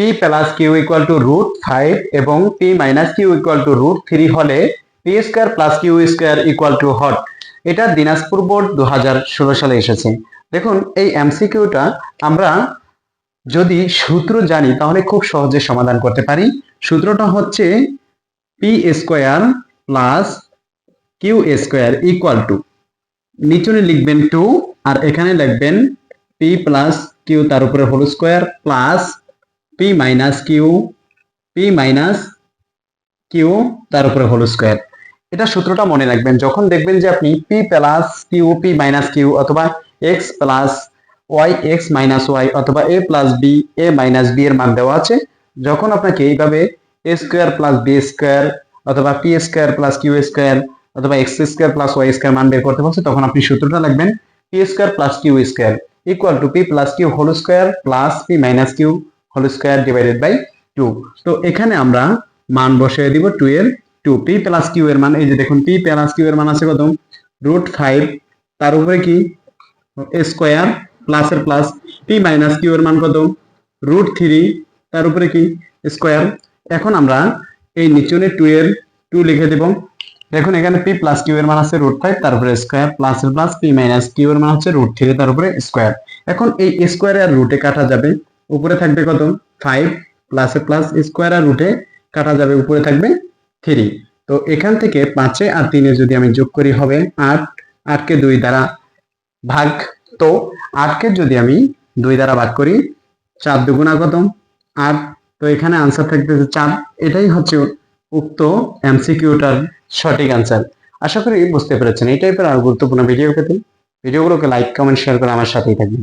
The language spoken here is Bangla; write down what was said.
P plus Q equal to root five এবং P minus Q equal to root three হলে P square plus Q square equal to hot এটা দিনাজপুর বোর্ড দু হাজার ষোলো সালে এসেছে। দেখুন, এই এমসিকিউটা আমরা যদি সূত্র জানি, তাহলে খুব সহজে সমাধান করতে পারি। সূত্রটা হচ্ছে P square plus Q square equal to নিচনে লিখবেন টু আর এখানে লিখবেন পি প্লাস কিউ তার উপরে whole square plus P minus Q P minus Q তার উপরে হোল স্কোয়ার এটা সূত্রটা মনে রাখবেন, যখন দেখবেন যে আপনি P plus Q P minus Q অথবা X plus Y X minus Y অথবা A plus B A minus B এর মান দেওয়া আছে, যখন আপনাকে এইভাবে A square plus B square অথবা P square plus Q square অথবা X square plus Y square মান বের করতে বলছে, তখন আপনি সূত্রটা লিখবেন P square plus Q square equal to P plus Q whole square plus P minus Q whole square divided by two তো এখানে আমরা মান বসিয়ে দিব টু এর টু পি প্লাস কিউ এর মান। এই যে দেখুন পি প্লাস কিউ এর মান আছে কত? রুট ফাইভ তার উপরে কি? স্কোয়ার প্লাস এর প্লাস পি মাইনাস কিউ এর মান কত? রুট থ্রি তার উপরে কি? স্কোয়ার এখন আমরা এই নিচনে টু এর টু লিখে দেব। দেখুন, এখানে পি প্লাস কিউ এর মান আছে রুট ফাইভ তার উপরে স্কোয়ার প্লাস এর প্লাস পি মাইনাস কিউ এর মান হচ্ছে রুট থ্রি তার উপরে স্কোয়ার এখন এই স্কোয়ার আর রুটে কাটা যাবে। উপরে থাকবে কত? ফাইভ প্লাস প্লাস স্কোয়ার আর রুটে কাটা যাবে, উপরে থাকবে থ্রি তো এখান থেকে পাঁচে আর তিনে যদি আমি যোগ করি হবে আট। আটকে দুই দ্বারা ভাগ। তো আটকে যদি আমি দুই দ্বারা ভাগ করি, চার দুগুণা কত? আট। তো এখানে আনসার থাকতেছে চার। এটাই হচ্ছে উক্ত এমসিকিউটার সঠিক আনসার আশা করি বুঝতে পেরেছেন। এই টাইপের আর গুরুত্বপূর্ণ ভিডিও পেতে। ভিডিওগুলোকে লাইক কমেন্ট শেয়ার করে আমার সাথেই থাকবেন।